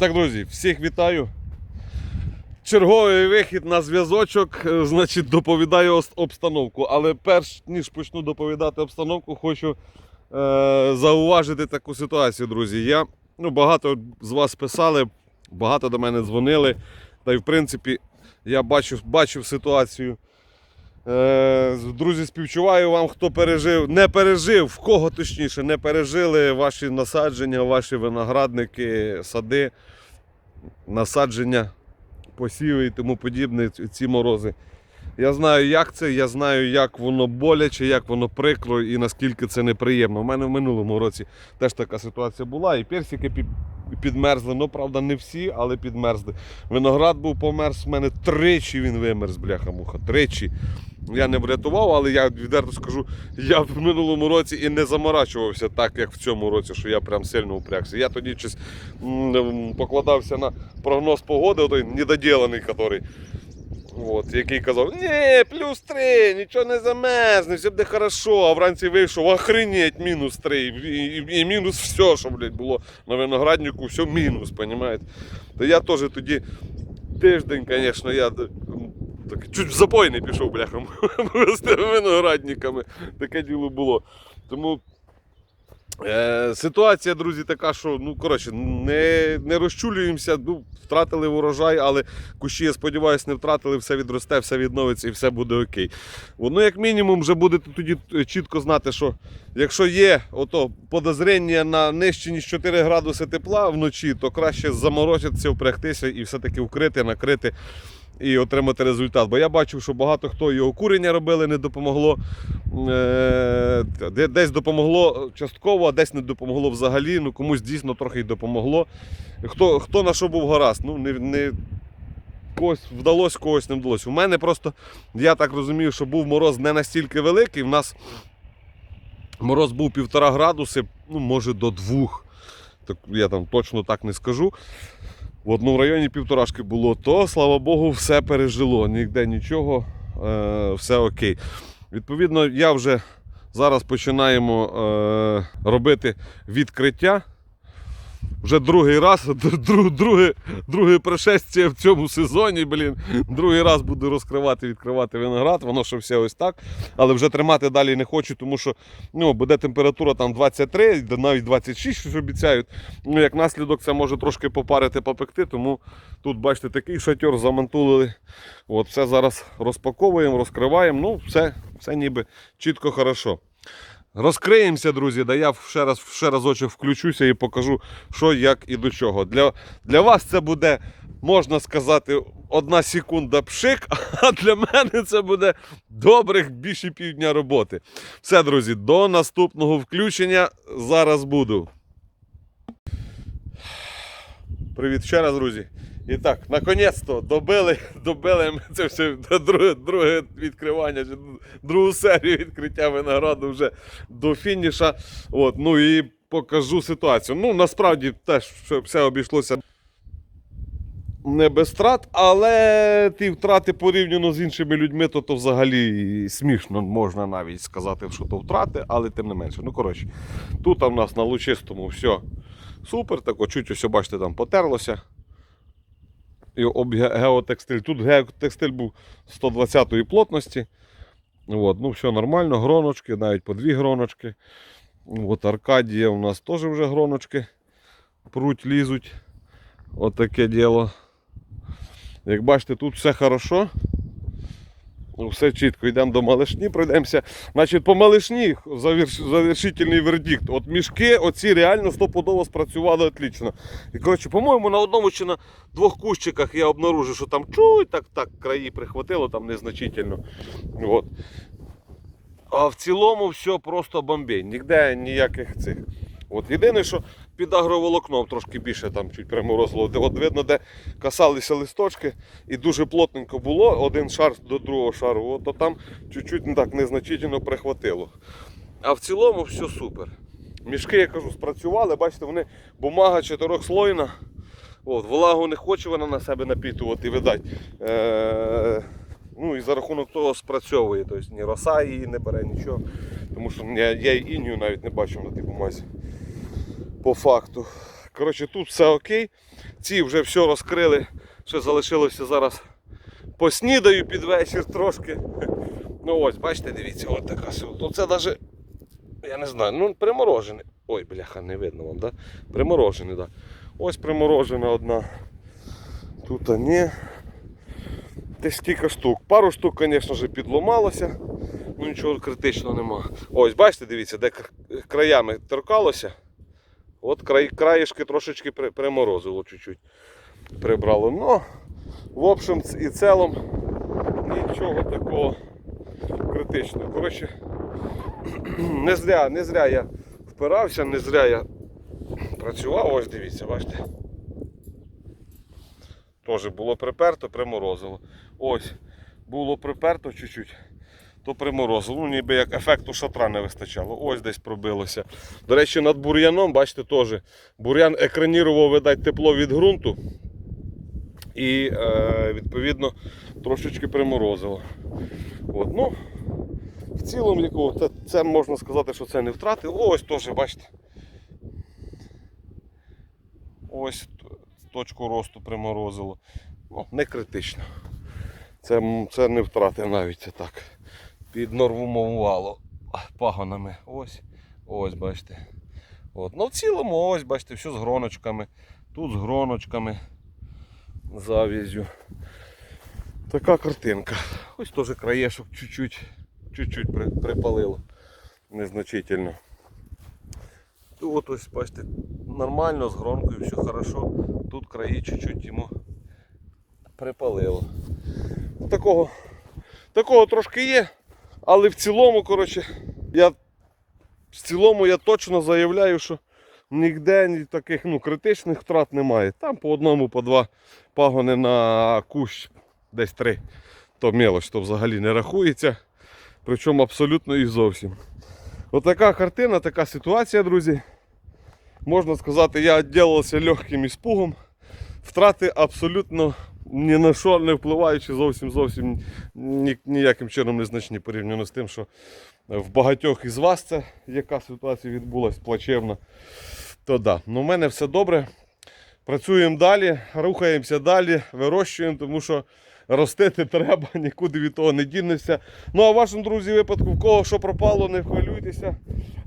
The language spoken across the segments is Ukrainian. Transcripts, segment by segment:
Так, друзі, всіх вітаю. Черговий вихід на зв'язочок, е, значить, доповідаю обстановку. Але перш ніж почну доповідати обстановку, хочу е, зауважити таку ситуацію, друзі. Я, ну, багато з вас писали, багато до мене дзвонили. Та й в принципі, я бачив, бачив ситуацію. Е, друзі, співчуваю вам, хто пережив, не пережив, в кого точніше, не пережили ваші насадження, ваші виноградники, сади, насадження, посіви і тому подібне, ці- морози. Я знаю, як це, я знаю, як воно боляче, як воно прикро і наскільки це неприємно. У мене в минулому році теж така ситуація була, і персики підмерзли. Ну, правда, не всі, але підмерзли. Виноград був померз, в мене тричі він вимерз, бляха-муха. Тричі. Я не врятував, але я відверто скажу, я в минулому році і не заморачувався так, як в цьому році, що я прям сильно упрягся. Я тоді щось покладався на прогноз погоди, той недоділений, який. От, який казав, ні, плюс три, нічого не замерзне, все буде хорошо, а вранці вийшов, охренеть, мінус три. І, і, і мінус все, що блядь, було на винограднику, все мінус, понімаєте? То я теж тоді тиждень, звісно, я так, чуть в запой не пішов, бляхом, з виноградниками. Таке діло було. Тому Е, ситуація, друзі, така, що ну коротше, не, не розчулюємося, ну, втратили урожай, але кущі, я сподіваюся, не втратили, все відросте, все відновиться і все буде окей. Ну, як мінімум, вже будете тоді е, чітко знати, що якщо є ото подозріння на нижче ніж 4 градуси тепла вночі, то краще заморочитися, впрягтися і все-таки вкрити, накрити і отримати результат. Бо я бачив, що багато хто і окурення робили, не допомогло. Е, Десь допомогло частково, а десь не допомогло взагалі. Ну комусь дійсно трохи й допомогло. Хто, хто на що був гаразд? Ну, не, не, когось вдалося, когось не вдалося. У мене просто, я так розумію, що був мороз не настільки великий. У нас мороз був півтора градуси, ну, може до двох. Так, я там точно так не скажу. В одному районі півторашки було, то слава Богу, все пережило. Ніде нічого, е, все окей. Відповідно, я вже зараз починаємо е, робити відкриття. Вже другий раз, друг, друге, друге пришестя в цьому сезоні, блін. Другий раз буду розкривати, відкривати виноград, воно що все ось так. Але вже тримати далі не хочу, тому що ну, буде температура там 23, навіть 26, щось обіцяють. Ну, як наслідок, це може трошки попарити, попекти, тому тут, бачите, такий шатер замантулили. От, все зараз розпаковуємо, розкриваємо. Ну, все, все ніби чітко хорошо. Розкриємося, друзі, да я ще раз ще разочок включуся і покажу, що, як і до чого. Для, для вас це буде, можна сказати, одна секунда пшик, а для мене це буде добрих більше півдня роботи. Все, друзі, до наступного включення. Зараз буду. Привіт ще раз, друзі. І так, наконець-то добили, добили ми це все друге, друге відкривання, другу серію відкриття винограду вже до фініша. От, ну і покажу ситуацію. Ну, насправді теж все- обійшлося не без втрат, але ті втрати порівняно з іншими людьми, то, то взагалі смішно можна навіть сказати, що то втрати, але тим не менше. Ну, коротше, тут у нас на лучистому все супер, так чуть ось, бачите, там потерлося. Об геотекстиль. Тут геотекстиль був 120-ї плотності. От, ну, все нормально, гроночки, навіть по дві гроночки. От Аркадія у нас теж вже гроночки пруть, лізуть. От діло. Як бачите, тут все хорошо. Ну, Все чітко, йдемо до малишні, пройдемося. Значить, по малишні заверш... завершительний вердикт. От мішки оці реально стопудово спрацювали отлично. І коротше, по-моєму, на одному чи на двох кущиках я обнаружив, що там чуть так, так краї прихватило там незначительно. От. А в цілому все просто бомбей. Ніде ніяких цих. От єдине, що під агроволокном трошки більше там чуть. Де- От видно, де касалися листочки, і дуже плотненько було один шар до другого шару, от, то там чуть-чуть так незначительно прихватило. А в цілому все супер. Мішки, я кажу, спрацювали, бачите, вони бумага чотирьохслойна. От, влагу не хоче вона на себе напітувати, видать. Е- ну і за рахунок того спрацьовує. Тобто ні роса її не бере, нічого. Тому що я, я інію навіть не бачив на тій бумазі. По факту. Коротше, тут все окей. ці вже все розкрили. Ще залишилося зараз поснідаю під вечір трошки. Ну ось, бачите, дивіться, от така сила. Тут це навіть, я не знаю, ну приморожене. Ой, бляха, не видно вам, да? Приморожене, да. Ось приморожена одна. Тут ні. Десь кілька штук. Пару штук, звісно ж, підломалося. Ну нічого критичного нема. Ось, бачите, дивіться, де краями торкалося. От край, краєшки трошечки при- приморозило чуть-чуть. Прибрало. Ну, в общем і цілому нічого такого критичного. Коротше, не зря, не зря я впирався, не зря я працював. Ось дивіться, бачите. Теж було приперто, приморозило. Ось, було приперто чуть-чуть, то приморозило. Ну, ніби як ефекту шатра не вистачало. Ось десь пробилося. До речі, над бур'яном, бачите, теж бур'ян екранірував, видать, тепло від ґрунту. І е, відповідно трошечки приморозило. От, ну, в цілому, якого, це, це можна сказати, що це не втрати. Ось теж, бачите. Ось точку росту приморозило. Ну, не критично. Це, це не втрати навіть це так. Піднормувало пагонами. Ось, ось, бачите. От. Ну в цілому, ось, бачите, все з гроночками. Тут з гроночками. Зав'язю. Така картинка. Ось теж краєшок чуть-чуть, чуть-чуть при- припалило. Незначительно. Тут ось, бачите, нормально, з гронкою, все хорошо. Тут краї чуть-чуть йому припалило. Такого, такого трошки є, але в цілому, коротше, я в цілому я точно заявляю, що ніде ні таких ну, критичних втрат немає. Там по одному, по два пагони на кущ, десь три. То мелоч, то взагалі не рахується. Причому абсолютно і зовсім. Отака картина, така ситуація, друзі. Можна сказати, я відділився легким іспугом. Втрати абсолютно ні на що не впливаючи зовсім зовсім ні, ніяким чином незначні порівняно з тим, що в багатьох із вас це яка ситуація відбулася плачевна. То да. Ну, у мене все добре. Працюємо далі, рухаємося далі, вирощуємо, тому що ростити треба, нікуди від того не дінешся. Ну а в вашому друзі випадку, в кого що пропало, не хвилюйтеся.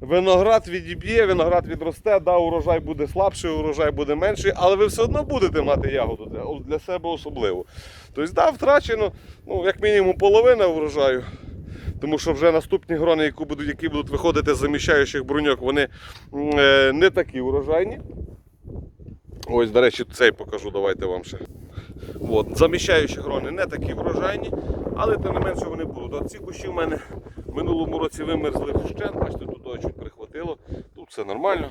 Виноград відіб'є, виноград відросте, да, урожай буде слабший, урожай буде менший, але ви все одно будете мати ягоду для, для себе особливо. Тобто, да, втрачено, ну, як мінімум, половина врожаю. Тому що вже наступні грони, які будуть, які будуть виходити з заміщаючих бруньок, вони е, не такі урожайні. Ось, до речі, цей покажу, давайте вам ще. От, заміщаючі грони не такі врожайні, але тим не менше вони будуть. От ці кущі в мене в минулому році вимерзли вщент, бачите, тут чуть прихватило, тут все нормально.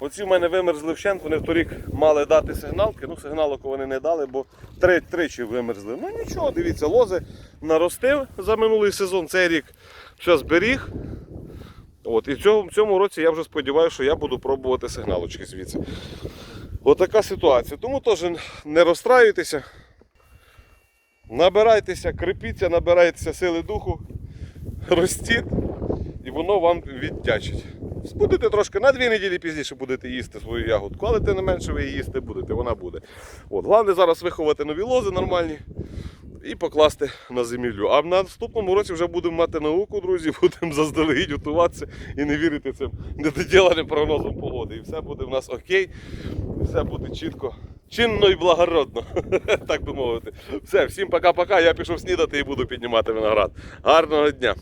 Оці в мене вимерзли вщент, вони вторік мали дати сигналки, ну сигналок вони не дали, бо три, тричі вимерзли. Ну нічого, дивіться, лози наростив за минулий сезон, цей рік все зберіг. От, і в цьому, в цьому році я вже сподіваюся, що я буду пробувати сигналочки звідси. Отака ситуація. Тому теж не розстраюйтеся. Набирайтеся, крепіться, набирайтеся сили духу, ростіть, і воно вам відтячить. Будете трошки на дві неділі пізніше будете їсти свою ягодку, але тим не менше ви її їсти будете, вона буде. От, Головне зараз виховати нові лози нормальні і покласти на землю. А в наступному році вже будемо мати науку, друзі, будемо заздалегідь готуватися і не вірити цим недоділеним прогнозам погоди. І все буде в нас окей, все буде чітко, чинно і благородно, так би мовити. Все, всім пока-пока. Я пішов снідати і буду піднімати виноград. Гарного дня!